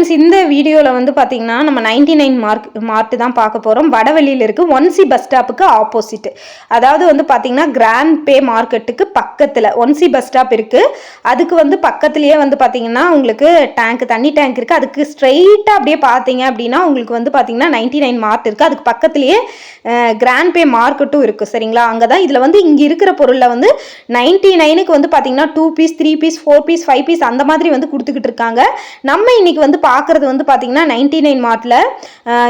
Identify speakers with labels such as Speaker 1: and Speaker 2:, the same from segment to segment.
Speaker 1: Friends இந்த வீடியோவில் வந்து பார்த்தீங்கன்னா நம்ம நைன்டி நைன் மார்க் மார்ட்டு தான் பார்க்க போகிறோம் வடவெளியில் இருக்குது ஒன்சி பஸ் ஸ்டாப்புக்கு ஆப்போசிட் அதாவது வந்து பார்த்தீங்கன்னா கிராண்ட் பே மார்க்கெட்டுக்கு பக்கத்தில் ஒன்சி பஸ் ஸ்டாப் இருக்குது அதுக்கு வந்து பக்கத்துலேயே வந்து பார்த்தீங்கன்னா உங்களுக்கு டேங்க் தண்ணி டேங்க் இருக்குது அதுக்கு ஸ்ட்ரெயிட்டாக அப்படியே பார்த்தீங்க அப்படின்னா உங்களுக்கு வந்து பார்த்தீங்கன்னா நைன்டி நைன் மார்ட் இருக்குது அதுக்கு பக்கத்துலேயே கிராண்ட் பே மார்க்கெட்டும் இருக்குது சரிங்களா? அங்கே தான் இதில் வந்து இங்கே இருக்கிற பொருளில் வந்து நைன்டி நைனுக்கு வந்து பார்த்தீங்கன்னா two piece three piece four piece five piece அந்த மாதிரி வந்து கொடுத்துக்கிட்டு இருக்காங்க. நம்ம இன்னைக்கு வந்து பார்க்குறது வந்து பார்த்தீங்கன்னா நைன்டி நைன் மார்ட்டில்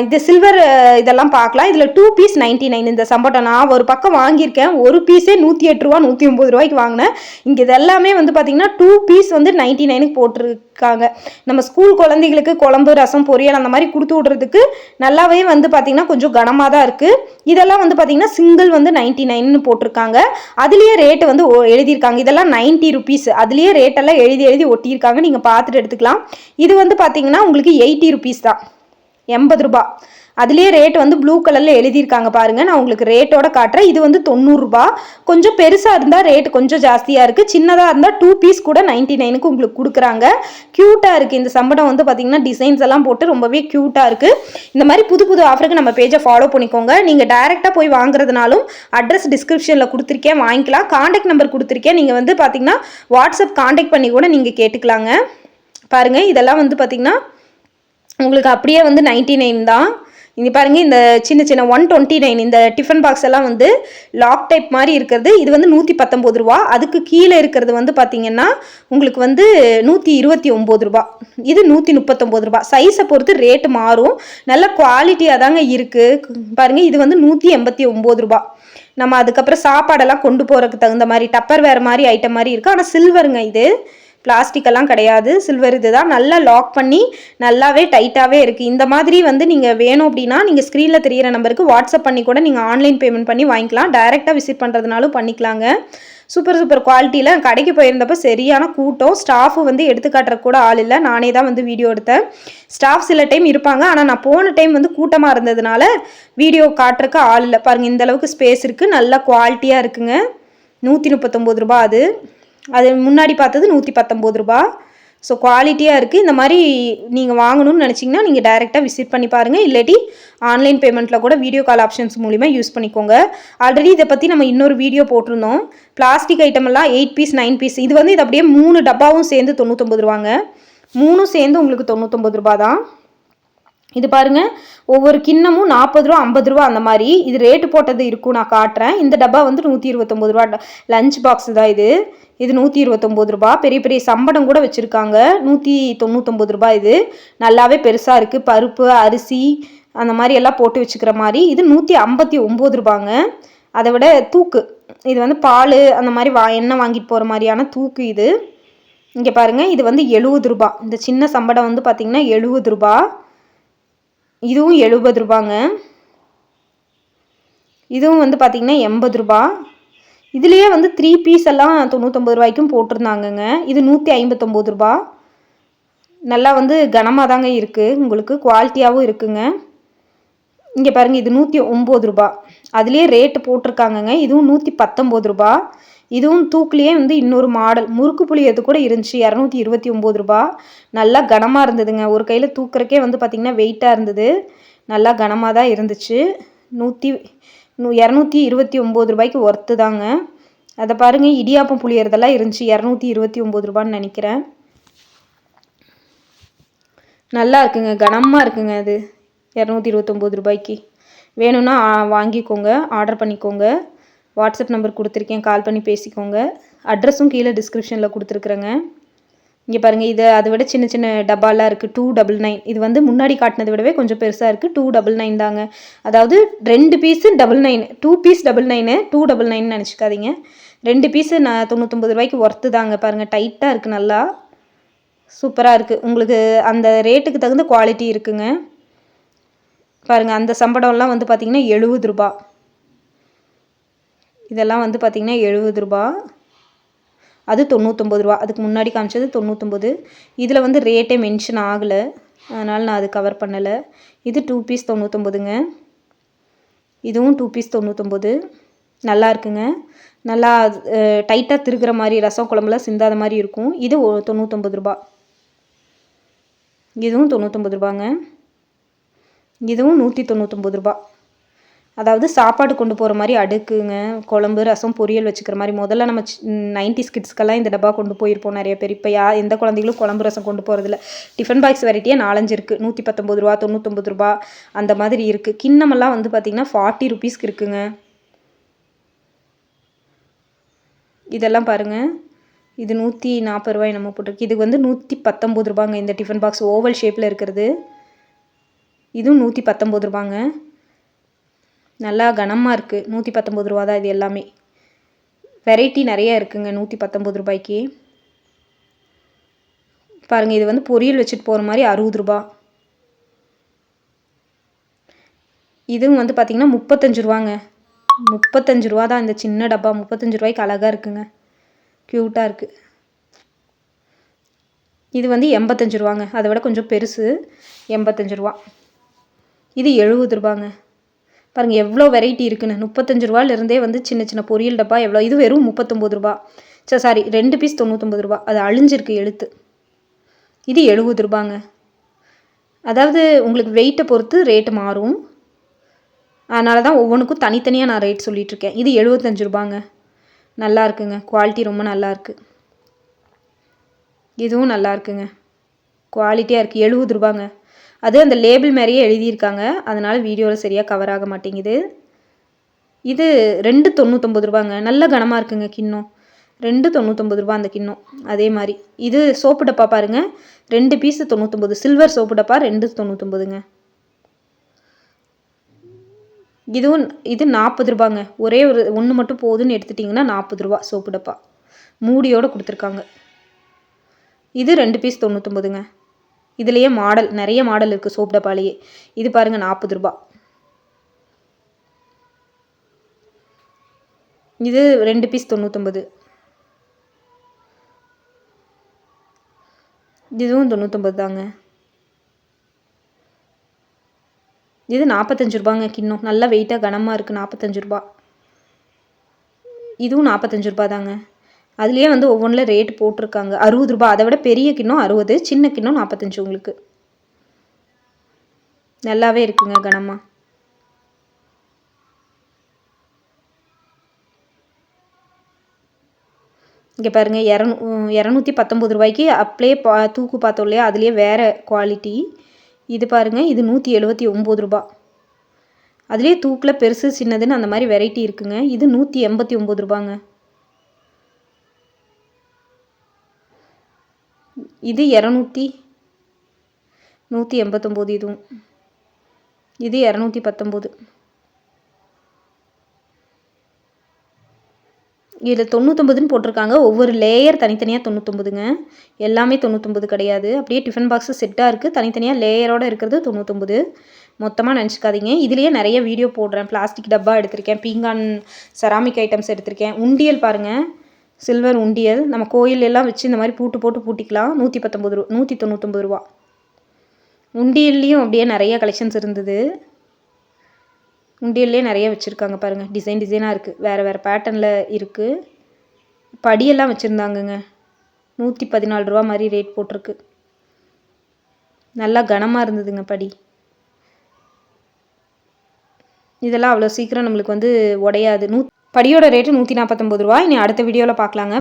Speaker 1: இது சில்வர் இதெல்லாம் பார்க்கலாம் இதில் டூ பீஸ் நைன்டி நைன் இந்த சம்பட்டம் நான் ஒரு பக்கம் வாங்கியிருக்கேன். ஒரு பீஸே நூற்றி எட்டு ரூபா நூற்றி ஒம்பது ரூபாய்க்கு வாங்கினேன். இங்கே இதெல்லாமே வந்து பார்த்தீங்கன்னா டூ பீஸ் வந்து நைன்டி நைனுக்கு போட்டிருக்காங்க. நம்ம ஸ்கூல் குழந்தைகளுக்கு குழம்பு ரசம் பொரியல் அந்த மாதிரி கொடுத்து விட்றதுக்கு நல்லாவே வந்து பார்த்தீங்கன்னா கொஞ்சம் கனமாக தான் இருக்குது இதெல்லாம் வந்து பார்த்தீங்கன்னா சிங்கிள் வந்து நைன்டி நைன்னு போட்டிருக்காங்க. அதுலேயே ரேட்டு வந்து எழுதியிருக்காங்க. இதெல்லாம் நைன்ட்டி ருபீஸ் அதுலேயே ரேட்டெல்லாம் எழுதி எழுதி ஒட்டியிருக்காங்க. நீங்கள் பார்த்துட்டு எடுத்துக்கலாம். இது வந்து பார்த்தீங்கன்னா உங்களுக்கு எயிட்டி ருபீஸ் தான். எண்பது ரூபா. அதுலேயே ரேட் வந்து ப்ளூ கலரில் எழுதியிருக்காங்க பாருங்கள் நான் உங்களுக்கு ரேட்டோட காட்டுறேன். இது வந்து தொண்ணூறுரூபா கொஞ்சம் பெருசாக இருந்தால் ரேட் கொஞ்சம் ஜாஸ்தியாக இருக்குது சின்னதாக இருந்தால் டூ பீஸ் கூட நைன்ட்டி நைனுக்கு உங்களுக்கு கொடுக்குறாங்க. க்யூட்டாக இருக்குது இந்த சம்படம் வந்து பார்த்திங்கன்னா டிசைன்ஸ் எல்லாம் போட்டு ரொம்பவே க்யூட்டாக இருக்குது இந்த மாதிரி புது புது ஆஃபருக்கு நம்ம பேஜை ஃபாலோ பண்ணிக்கோங்க. நீங்கள் டேரெக்டாக போய் வாங்குறதுனாலும் அட்ரஸ் டிஸ்கிரிப்ஷனில் கொடுத்துருக்கேன் வாங்கிக்கலாம். காண்டாக்ட் நம்பர் கொடுத்துருக்கேன். நீங்கள் வந்து பார்த்தீங்கன்னா வாட்ஸ்அப் காண்டாக்ட் பண்ணி கூட நீங்கள் கேட்டுக்கலாங்க. பாருங்கள் இதெல்லாம் வந்து பார்த்திங்கன்னா உங்களுக்கு அப்படியே வந்து நைன்ட்டி நைன் தான். இங்கே பாருங்கள் இந்த சின்ன சின்ன ஒன் டுவெண்ட்டி நைன் இந்த டிஃபன் பாக்ஸ் எல்லாம் வந்து லாக் டைப் மாதிரி இருக்கிறது. இது வந்து நூற்றி பத்தொம்போது ரூபா. அதுக்கு கீழே இருக்கிறது வந்து பார்த்திங்கன்னா உங்களுக்கு வந்து நூற்றி இருபத்தி ஒம்பது ரூபா. இது நூற்றி முப்பத்தொம்போது ரூபா. சைஸை பொறுத்து ரேட்டு மாறும். நல்ல குவாலிட்டியாக தாங்க இருக்குது பாருங்கள் இது வந்து நூற்றி எண்பத்தி ஒம்பது ரூபா. நம்ம அதுக்கப்புறம் சாப்பாடெல்லாம் கொண்டு போகிறதுக்கு தகுந்த மாதிரி டப்பர் வேறு மாதிரி ஐட்டம் மாதிரி இருக்குது ஆனால் சில்வருங்க இது. பிளாஸ்டிக் எல்லாம் கிடையாது. சில்வர் இது தான் நல்லா லாக் பண்ணி நல்லாவே டைட்டாகவே இருக்குது இந்த மாதிரி வந்து நீங்கள் வேணும் அப்படின்னா நீங்கள் ஸ்க்ரீனில் தெரியிற நம்பருக்கு வாட்ஸ்அப் பண்ணி கூட நீங்கள் ஆன்லைன் பேமெண்ட் பண்ணி வாங்கிக்கலாம். டைரெக்டாக விசிட் பண்ணுறதுனாலும் பண்ணிக்கலாங்க. சூப்பர் சூப்பர் குவாலிட்டியில் கடைக்கு போயிருந்தப்போ சரியான கூட்டம். ஸ்டாஃபு வந்து எடுத்துக்காட்டுற கூட ஆள் இல்லை. நானே தான் வந்து வீடியோ எடுத்தேன். ஸ்டாஃப் சில டைம் இருப்பாங்க. ஆனால் நான் போன டைம் வந்து கூட்டமாக இருந்ததுனால வீடியோ காட்டுறக்கு ஆள் இல்லை. பாருங்கள் இந்த அளவுக்கு ஸ்பேஸ் இருக்குது நல்ல குவாலிட்டியாக இருக்குங்க. நூற்றி முப்பத்தொம்போது ரூபா அது. அது முன்னாடி பார்த்தது நூற்றி பத்தொம்போது ரூபா. ஸோ குவாலிட்டியாக இருக்குது இந்த மாதிரி நீங்கள் வாங்கணும்னு நினச்சிங்கன்னா நீங்கள் டைரெக்டாக விசிட் பண்ணி பாருங்கள் இல்லாட்டி ஆன்லைன் பேமெண்ட்டில் கூட வீடியோ கால் ஆப்ஷன்ஸ் மூலிமா யூஸ் பண்ணிக்கோங்க. ஆல்ரெடி இதை பற்றி நம்ம இன்னொரு வீடியோ போட்டிருந்தோம். பிளாஸ்டிக் ஐட்டம் எல்லாம் எயிட் பீஸ் நைன் பீஸ் இது வந்து இது அப்படியே மூணு டப்பாவும் சேர்ந்து தொண்ணூற்றொம்பது ரூபாங்க. மூணும் சேர்ந்து உங்களுக்கு தொண்ணூற்றொம்பது ரூபா தான் இது பாருங்க ஒவ்வொரு கிண்ணமும் நாற்பது ரூபா ஐம்பது ரூபா அந்த மாதிரி. இது ரேட்டு போட்டது இருக்கும் நான் காட்டுறேன். இந்த டப்பா வந்து நூற்றி இருபத்தொம்பது ரூபா. லஞ்ச் பாக்ஸ் தான் இது. இது நூற்றி இருபத்தொம்போது ரூபா. பெரிய பெரிய சம்படம் கூட வச்சுருக்காங்க. நூற்றி தொண்ணூத்தொம்பது ரூபாய் இது. நல்லாவே பெருசாக இருக்குது பருப்பு அரிசி அந்த மாதிரி எல்லாம் போட்டு வச்சுக்கிற மாதிரி. இது நூற்றி ஐம்பத்தி ஒம்பது ரூபாங்க. அதை விட தூக்கு. இது வந்து பால் அந்த மாதிரி வா எண்ணெய் வாங்கிட்டு போகிற மாதிரியான தூக்கு இது. இங்கே பாருங்கள் இது வந்து எழுபது ரூபா. இந்த சின்ன சம்படம் வந்து பார்த்திங்கன்னா எழுபது ரூபா. இதுவும் எழுபது ரூபாங்க. இதுவும் வந்து பார்த்திங்கன்னா எண்பது ரூபா. இதுலேயே வந்து த்ரீ பீஸ் எல்லாம் தொண்ணூற்றொம்பது ரூபாய்க்கும் போட்டிருந்தாங்கங்க. இது நூற்றி ஐம்பத்தொம்போது ரூபா. நல்லா வந்து கனமாக தாங்க இருக்குது உங்களுக்கு குவாலிட்டியாகவும் இருக்குங்க. இங்கே பாருங்கள் இது நூற்றி ஒம்பது ரூபா. அதுலேயே ரேட்டு போட்டிருக்காங்கங்க. இதுவும் நூற்றி பத்தொம்போது ரூபா. இதுவும் தூக்குலேயே வந்து இன்னொரு மாடல் முறுக்கு புளியது கூட இருந்துச்சு இரநூத்தி இருபத்தி ஒம்பது ரூபா. நல்லா கனமாக இருந்ததுங்க. ஒரு கையில் தூக்குறக்கே வந்து பார்த்திங்கன்னா வெயிட்டாக இருந்தது. நல்லா கனமாக தான் இருந்துச்சு நூற்றி இரநூத்தி இருபத்தி ஒம்பது ரூபாய்க்கு ஒர்த்து தாங்க. அதை பாருங்கள் இடியாப்பம் புளியறதெல்லாம் இருந்துச்சு இரநூத்தி இருபத்தி ஒம்பது ரூபான்னு நினைக்கிறேன். நல்லா இருக்குங்க கனமாக இருக்குங்க அது. இரநூத்தி இருபத்தொம்போது ரூபாய்க்கு. வேணும்னா வாங்கிக்கோங்க ஆர்டர் பண்ணிக்கோங்க. வாட்ஸ்அப் நம்பர் கொடுத்துருக்கேன் கால் பண்ணி பேசிக்கோங்க. அட்ரஸும் கீழே டிஸ்கிரிப்ஷனில் கொடுத்துருக்குறேங்க. இங்கே பாருங்கள் இது அதை விட சின்ன சின்ன டப்பாலாம் இருக்குது டூ டபுள் நைன் இது வந்து முன்னாடி காட்டினதை விடவே கொஞ்சம் பெருசாக இருக்குது டூ டபுள் நைன் தாங்க. அதாவது ரெண்டு piece double nine two piece double nine two double nine நினச்சிக்காதீங்க. ரெண்டு பீஸு நான் தொண்ணூற்றொம்பது ரூபாய்க்கு ஒர்த்து தாங்க பாருங்கள் டைட்டாக இருக்குது நல்லா. சூப்பராக இருக்குது உங்களுக்கு அந்த ரேட்டுக்கு தகுந்த குவாலிட்டி இருக்குங்க. பாருங்கள் அந்த சம்பளம்லாம் வந்து பார்த்திங்கன்னா எழுபது ரூபா. இதெல்லாம் வந்து பார்த்திங்கன்னா எழுபது ரூபா. அது தொண்ணூற்றொம்பது ரூபா. அதுக்கு முன்னாடி காமிச்சது தொண்ணூற்றொம்பது இதில் வந்து ரேட்டே மென்ஷன் ஆகலை. அதனால் நான் அது கவர் பண்ணலை. இது டூ பீஸ் தொண்ணூற்றொம்பதுங்க இதுவும் டூ பீஸ் தொண்ணூற்றொம்பது நல்லா இருக்குங்க. நல்லா டைட்டாக திருகிற மாதிரி ரசம் குழம்புலாம் சிந்தாத மாதிரி இருக்கும். இது தொண்ணூற்றொம்பது ரூபா. இதுவும் தொண்ணூற்றொம்பது ரூபாங்க. இதுவும் நூற்றி தொண்ணூற்றொம்பது ரூபா. அதாவது சாப்பாடு கொண்டு போகிற மாதிரி அடுக்குங்க குழம்பு ரசம் பொரியல் வச்சுக்கிற மாதிரி முதல்ல நம்ம நைன்டி கிட்ஸ்க்கெல்லாம் இந்த டப்பா கொண்டு போயிருப்போம் நிறைய பேர். இப்போ யா எந்த குழந்தைகளும் குழம்பு ரசம் கொண்டு போகிறதில்ல டிஃபன் பாக்ஸ் வெரைட்டியாக நாலஞ்சு இருக்குது நூற்றி பத்தொம்பது ரூபா தொண்ணூற்றொம்பது ரூபா அந்த மாதிரி இருக்குது கிண்ணமெல்லாம் வந்து பார்த்திங்கன்னா ஃபார்ட்டி ருபீஸ்க்கு இருக்குங்க. இதெல்லாம் பாருங்கள் இது நூற்றி நாற்பது ரூபாய் நம்ம போட்டிருக்கு. இது வந்து நூற்றி பத்தொம்பது ரூபாங்க இந்த டிஃபன் பாக்ஸ். ஓவல் ஷேப்பில் இருக்கிறது. இதுவும் நூற்றி பத்தொம்பது ரூபாங்க. நல்லா கனமாக இருக்குது நூற்றி பத்தொம்பது ரூபா தான் இது எல்லாமே. வெரைட்டி நிறையா இருக்குங்க நூற்றி பத்தொம்பது ரூபாய்க்கு. பாருங்கள் இது வந்து பொரியல் வச்சுட்டு போகிற மாதிரி அறுபது ரூபா. இதுவும் வந்து பார்த்திங்கன்னா முப்பத்தஞ்சு ரூபாங்க. முப்பத்தஞ்சு ரூபா தான் இந்த சின்ன டப்பா. முப்பத்தஞ்சு ரூபாய்க்கு அழகாக இருக்குங்க. க்யூட்டாக இருக்குது இது வந்து எண்பத்தஞ்சு ரூபாங்க. அதை விட கொஞ்சம் பெருசு. எண்பத்தஞ்சு ரூபா. இது எழுபது ரூபாங்க. பாருங்கள் எவ்வளோ வெரைட்டி இருக்குன்னு. முப்பத்தஞ்சு ரூபாலேருந்தே வந்து சின்ன சின்ன பொரியல் டப்பா எவ்வளோ. இது வெறும் முப்பத்தொம்பது ரூபா. சரி சாரி ரெண்டு பீஸ் தொண்ணூற்றொம்பது ரூபா. அது அழிஞ்சிருக்கு எழுத்து. இது எழுபது ரூபாங்க. அதாவது உங்களுக்கு வெயிட்டை பொறுத்து ரேட்டு மாறும். அதனால தான் ஒவ்வொன்றுக்கும் தனித்தனியாக நான் ரேட் சொல்லிகிட்ருக்கேன் இது எழுபத்தஞ்சு ரூபாங்க. நல்லா இருக்குங்க. குவாலிட்டி ரொம்ப நல்லா இருக்குது இதுவும் நல்லா இருக்குங்க. குவாலிட்டியாக இருக்குது எழுபது ரூபாங்க. அது அந்த லேபிள் மாதிரியே எழுதியிருக்காங்க. அதனால் வீடியோவில் சரியாக கவர் ஆக மாட்டேங்குது. இது ரெண்டு தொண்ணூற்றொம்பது ரூபாங்க. நல்ல கனமாக இருக்குங்க கிண்ணம் ரெண்டு தொண்ணூற்றொம்பது ரூபா அந்த கிண்ணம் அதே மாதிரி. இது சோப்பு டப்பா பாருங்கள் ரெண்டு பீஸு தொண்ணூற்றொம்பது சில்வர் சோப்பு டப்பா ரெண்டு தொண்ணூற்றொம்பதுங்க இதுவும் இது நாற்பது ரூபாங்க. ஒரே ஒரு ஒன்று மட்டும் போதுன்னு எடுத்துட்டிங்கன்னா நாற்பது ரூபா சோப்பு டப்பா. மூடியோடு கொடுத்துருக்காங்க. இது ரெண்டு பீஸ் தொண்ணூற்றொம்பதுங்க இதுலேயே மாடல் நிறைய மாடல் இருக்குது சோப் டப்பாலேயே. இது பாருங்கள் நாற்பது ரூபா. இது ரெண்டு பீஸ் தொண்ணூற்றொம்பது இதுவும் தொண்ணூற்றொம்பது தாங்க. இது நாற்பத்தஞ்சு ரூபாங்க கிண்ணம். நல்லா வெயிட்டாக கனமாக இருக்குது நாற்பத்தஞ்சு ரூபா. இதுவும் நாற்பத்தஞ்சு ரூபா தாங்க. அதுலேயே வந்து ஒவ்வொன்றில் ரேட் போட்டிருக்காங்க. அறுபது ரூபா அதை விட பெரிய கிண்ணம் அறுபது சின்ன கிண்ணம் நாற்பத்தஞ்சு உங்களுக்கு. நல்லாவே இருக்குங்க கனமாக இங்கே பாருங்கள் இரநூ இரநூத்தி பத்தொம்பது ரூபாய்க்கு அப்படியே பா தூக்கு பார்த்தோம் இல்லையா? அதுலேயே வேறு குவாலிட்டி இது பாருங்கள் இது நூற்றி எழுபத்தி ஒம்பது ரூபா அதுலேயே தூக்கில் பெருசு சின்னதுன்னு அந்த மாதிரி வெரைட்டி இருக்குங்க. இது நூற்றி எண்பத்தி ஒம்பது ரூபாங்க இது இரநூத்தி நூற்றி எண்பத்தொம்போது இதுவும். இது இரநூத்தி பத்தொம்போது. இதில் தொண்ணூற்றொம்பதுன்னு போட்டிருக்காங்க. ஒவ்வொரு லேயர் தனித்தனியாக தொண்ணூற்றொம்பதுங்க எல்லாமே தொண்ணூற்றொம்பது கிடையாது. அப்படியே டிஃபன் பாக்ஸு செட்டாக இருக்குது தனித்தனியாக லேயரோடு இருக்கிறது தொண்ணூற்றொம்பது மொத்தமாக நினச்சிக்காதீங்க. இதுலேயே நிறைய வீடியோ போடுறேன். பிளாஸ்டிக் டப்பா எடுத்திருக்கேன். பீங்கான் செராமிக் ஐட்டம்ஸ் எடுத்திருக்கேன். உண்டியல் பாருங்கள் சில்வர் உண்டியல். நம்ம கோயில் எல்லாம் வச்சு இந்த மாதிரி பூட்டு போட்டு பூட்டிக்கலாம். நூற்றி பத்தொம்பது ரூபா நூற்றி தொண்ணூற்றொம்பது ரூபா. உண்டியல்லையும் அப்படியே நிறைய கலெக்ஷன்ஸ் இருந்தது. உண்டியல்லே நிறைய வச்சுருக்காங்க பாருங்கள் டிசைன் டிசைனாக இருக்குது வேறு வேறு பேட்டர்னில் இருக்குது படியெல்லாம் வச்சுருந்தாங்கங்க. நூற்றி பதினாலு ரூபா மாதிரி ரேட் போட்டிருக்கு. நல்லா கனமாக இருந்ததுங்க படி. இதெல்லாம் அவ்வளோ சீக்கிரம் நம்மளுக்கு வந்து உடையாது. நூ படியோட ரேட்டு நூற்றி நாற்பத்தொம்பது ரூபா இனி அடுத்த வீடியோவில் பார்க்கலாங்க.